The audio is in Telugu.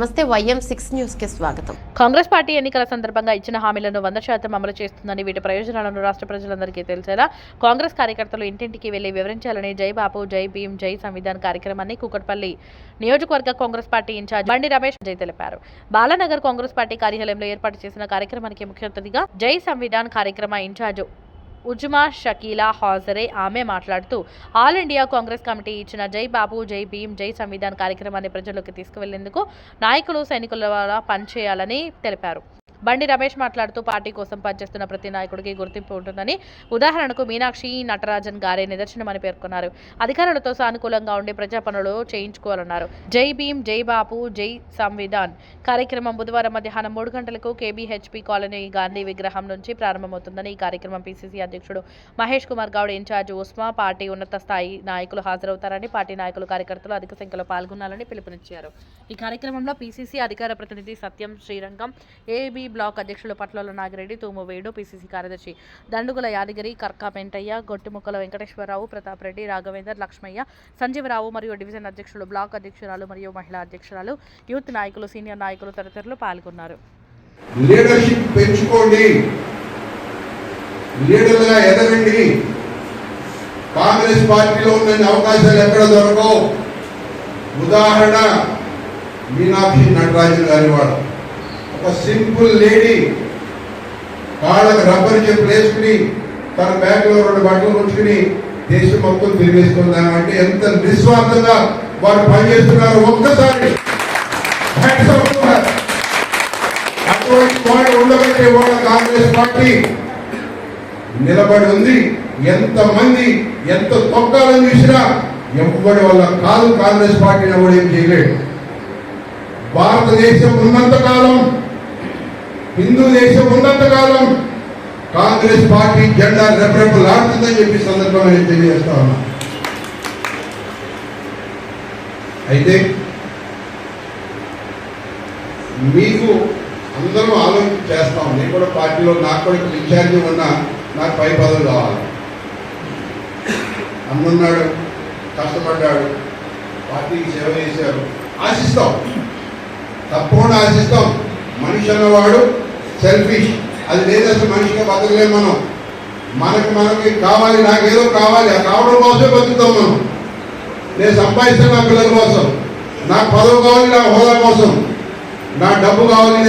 నమస్తే వైఎం సిక్స్ న్యూస్కి స్వాగతం. కాంగ్రెస్ పార్టీ ఎన్నికల సందర్భంగా ఇచ్చిన హామీలను వంద శాతం అమలు చేస్తుందని వీటి ప్రయోజనాలను రాష్ట్ర ప్రజలందరికీ తెలిసేలా కాంగ్రెస్ కార్యకర్తలు ఇంటింటికి వెళ్ళి వివరించాలని జై బాపు జై భీం జై సంవిధాన్ కార్యక్రమాన్ని కూకట్పల్లి నియోజకవర్గ కాంగ్రెస్ పార్టీ ఇన్ఛార్జ్ బండి రమేష్ జై తెలిపారు. బాలానగర్ కాంగ్రెస్ పార్టీ కార్యాలయంలో ఏర్పాటు చేసిన కార్యక్రమానికి ముఖ్య అతిథిగా జై సంవిధాన్ కార్యక్రమ ఇన్ఛార్జ్ ఉజ్మా షకీలా హాజరే ఆమె మాట్లాడుతూ ఆల్ ఇండియా కాంగ్రెస్ కమిటీ ఇచ్చిన జై బాబు జై భీమ్ జై సంవిధాన్ కార్యక్రమాన్ని ప్రజల్లోకి తీసుకువెళ్ళేందుకు నాయకులు సైనికుల వల్ల పనిచేయాలని తెలిపారు. బండి రమేష్ మాట్లాడుతూ పార్టీ కోసం పనిచేస్తున్న ప్రతి నాయకుడికి గుర్తింపు ఉంటుందని. ఉదాహరణకు మీనాక్షి నటరాజన్ గారే నిదర్శనమని పేర్కొన్నారు. అధికారులతో సానుకూలంగా ఉండి ప్రజా పనులు చేయించుకోవాలన్నారు. జై భీమ్ జై బాపు జై సంవిధాన్. కార్యక్రమం బుధవారం మధ్యాహ్నం మూడు గంటలకు కేబీహెచ్పి కాలనీ గాంధీ విగ్రహం నుంచి ప్రారంభమవుతుందని ఈ కార్యక్రమం పీసీసీ అధ్యక్షుడు మహేష్ కుమార్ గౌడ్ ఇన్ఛార్జ్ ఉస్మా పార్టీ ఉన్నత స్థాయి నాయకులు హాజరవుతారని పార్టీ నాయకులు కార్యకర్తలు అధిక సంఖ్యలో పాల్గొనాలని పిలుపునిచ్చారు. ఈ కార్యక్రమంలో పీసీసీ అధికార ప్రతినిధి సత్యం శ్రీరంగం ఏబీ బ్లాక్ అధ్యక్షులు పట్లలో నాగిరెడ్డి తూమువేడు పిసిసి కార్యదర్శి దండుగుల యాదగిరి కర్కా పెంటయ్య గొట్టిముక్కల వెంకటేశ్వరరావు ప్రతాప్ రెడ్డి రాఘవేందర్ లక్ష్మయ్య సంజీవరావు మరియు డివిజన్ అధ్యక్షులు బ్లాక్ అధ్యక్షురాలు మరియు మహిళా అధ్యక్షురాలు యూత్ నాయకులు సీనియర్ నాయకులు తదితరులు పాల్గొన్నారు. లీడర్షిప్ పెంచుకోండి. ఎదగండి. కాంగ్రెస్ పార్టీలో ఉన్న అవకాశాలు ఎక్కడ దొరకవు? ఉదాహరణ మీనాక్షి నటరాజన్ గారి వాడు ఒక సింపుల్ లేడీ వాళ్ళకి రబ్బర్ చెప్పులు వేసుకుని తన బ్యాగ్లో రెండు బట్టలు ఉంచుకుని దేశం మొత్తం తిరిగేసుకుందాం అంటే ఎంత నిస్వార్థంగా వారు పనిచేస్తున్నారు ఒక్కసారి. అటువంటి ఉండబట్టే వాళ్ళ కాంగ్రెస్ పార్టీ నిలబడి ఉంది ఎంతమంది ఎంత తొక్కాలని చూసినా ఎవ్వడి వల్ల కాదు కాంగ్రెస్ పార్టీని ఎవడేం ఏం చేయలేడు. భారతదేశం ఉన్నంత కాలం హిందూ దేశం ఉన్నంత కాలం కాంగ్రెస్ పార్టీ జెండా రెపరెపలాడుతుందని చెప్పి సందర్భంగా నేను తెలియజేస్తా ఉన్నా. అయితే మీకు అందరూ ఆలోచన చేస్తాం నేను కూడా పార్టీలో నాకు కూడా ఇన్ఛార్జి ఉన్నా నాకు పై పదవి కావాలి. అన్నున్నాడు కష్టపడ్డాడు పార్టీకి సేవ చేశారు. ఆశిస్తాం. తప్పకుండా ఆశిస్తాం. మనిషి అన్నవాడు సెల్ఫిష్ అది లేదు అసలు మనిషిగా బతకలేము మనం. మనకి మనకి కావాలి నాకేదో కావాలి. ఆ కావడం కోసమే బతుకుతాం మనం. నేను సంపాదిస్తాను నా పిల్లల కోసం. నాకు పదవి కావాలి నా హోదా కోసం. నా డబ్బు కావాలి నేను